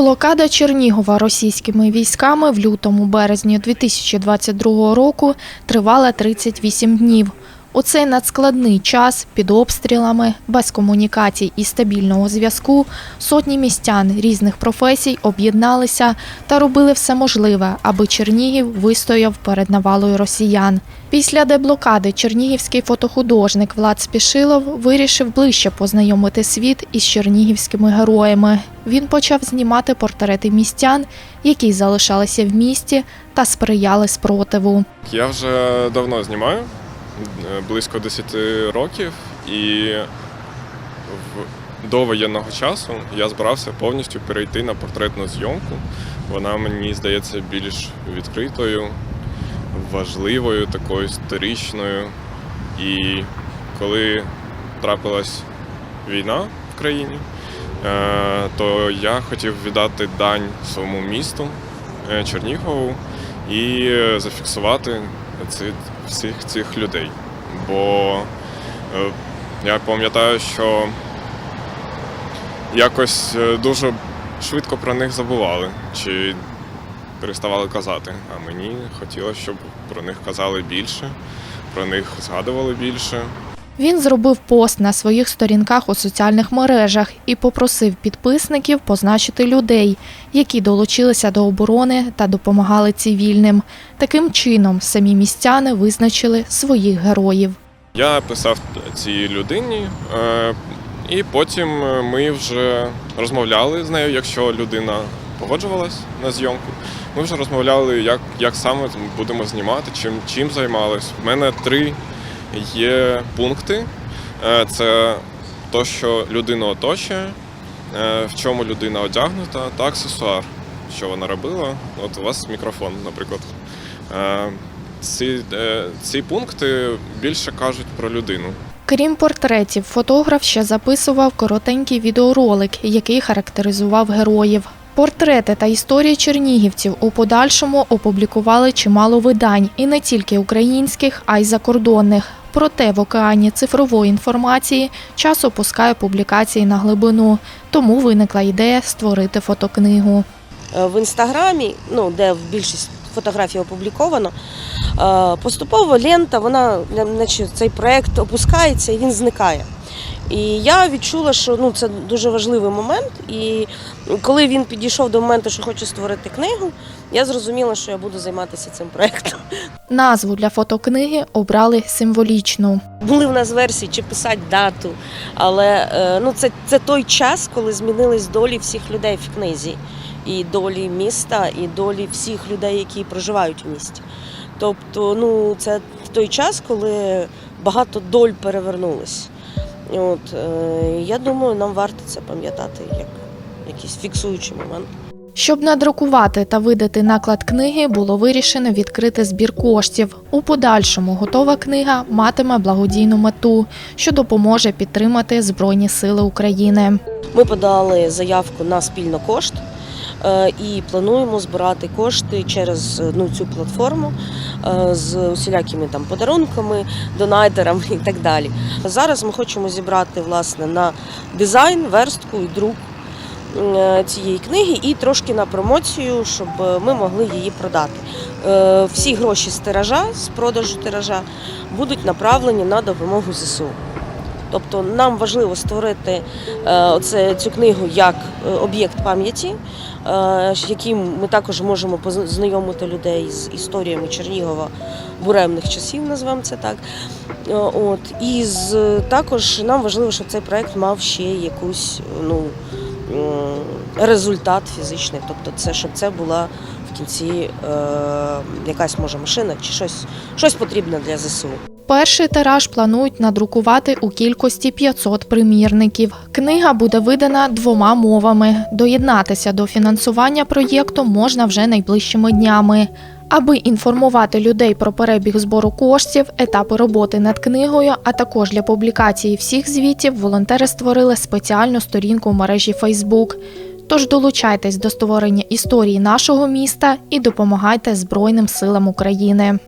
Блокада Чернігова російськими військами в лютому-березні 2022 року тривала 38 днів. У цей надскладний час під обстрілами, без комунікацій і стабільного зв'язку сотні містян різних професій об'єдналися та робили все можливе, аби Чернігів вистояв перед навалою росіян. Після деблокади чернігівський фотохудожник Влад Спішилов вирішив ближче познайомити світ із чернігівськими героями. Він почав знімати портрети містян, які залишалися в місті та сприяли спротиву. Я вже давно знімаю, близько 10 років, і до воєнного часу я збирався повністю перейти на портретну зйомку. Вона мені здається більш відкритою, важливою, такою історичною. І коли трапилась війна в країні, е, то я хотів віддати дань своєму місту е, Чернігову і е, зафіксувати всіх цих людей. Бо е, я пам'ятаю, що якось е, дуже швидко про них забували чи переставали казати. А мені хотілося, щоб про них казали більше, про них згадували більше. Він зробив пост на своїх сторінках у соціальних мережах і попросив підписників позначити людей, які долучилися до оборони та допомагали цивільним. Таким чином самі містяни визначили своїх героїв. Я писав цій людині, е, і потім е, ми вже розмовляли з нею, якщо людина погоджувалась на зйомку. Ми вже розмовляли, як, як саме будемо знімати, чим, чим займались. У мене три є пункти. Е, Це то, що людина оточує, е, в чому людина одягнута, та аксесуар, що вона робила. От у вас мікрофон, наприклад. Е, Ці, ці пункти більше кажуть про людину. Крім портретів, фотограф ще записував коротенький відеоролик, який характеризував героїв. Портрети та історії чернігівців у подальшому опублікували чимало видань, і не тільки українських, а й закордонних. Проте в океані цифрової інформації час опускає публікації на глибину, тому виникла ідея створити фотокнигу. Е, в інстаграмі, ну де більшість фотографій опубліковано, е, поступово лента, вона наче цей проект опускається і він зникає. І я відчула, що ну це дуже важливий момент. І коли він підійшов до моменту, що хочу створити книгу, я зрозуміла, що я буду займатися цим проектом. Назву для фотокниги обрали символічну. Були в нас версії, чи писати дату, але е, ну це, це той час, коли змінились долі всіх людей в книзі, і долі міста, і долі всіх людей, які проживають в місті. Тобто, ну це той час, коли багато доль перевернулись. От е, я думаю, нам варто це пам'ятати як якийсь фіксуючий момент. Щоб надрукувати та видати наклад книги, було вирішено відкрити збір коштів. У подальшому готова книга матиме благодійну мету, що допоможе підтримати Збройні Сили України. Ми подали заявку на спільно кошт і плануємо збирати кошти через е, ну, цю платформу е, з усілякими там подарунками, донайтерами і так далі. Зараз ми хочемо зібрати власне на дизайн, верстку і друк е, цієї книги і трошки на промоцію, щоб ми могли її продати. Е, Всі гроші з тиража, з продажу тиража, будуть направлені на допомогу ЗСУ. Тобто нам важливо створити е, оце, цю книгу як е, об'єкт пам'яті, е, яким ми також можемо познайомити людей з історіями Чернігова буремних часів, назвемо це так. От. І з, також нам важливо, щоб цей проект мав ще якусь ну, результат фізичний. Тобто, це, щоб це була в кінці е, якась може машина чи щось, щось потрібне для ЗСУ. Перший тираж планують надрукувати у кількості 500 примірників. Книга буде видана двома мовами. Доєднатися до фінансування проєкту можна вже найближчими днями. Аби інформувати людей про перебіг збору коштів, етапи роботи над книгою, а також для публікації всіх звітів, волонтери створили спеціальну сторінку в мережі Facebook. Тож долучайтесь до створення історії нашого міста і допомагайте Збройним силам України.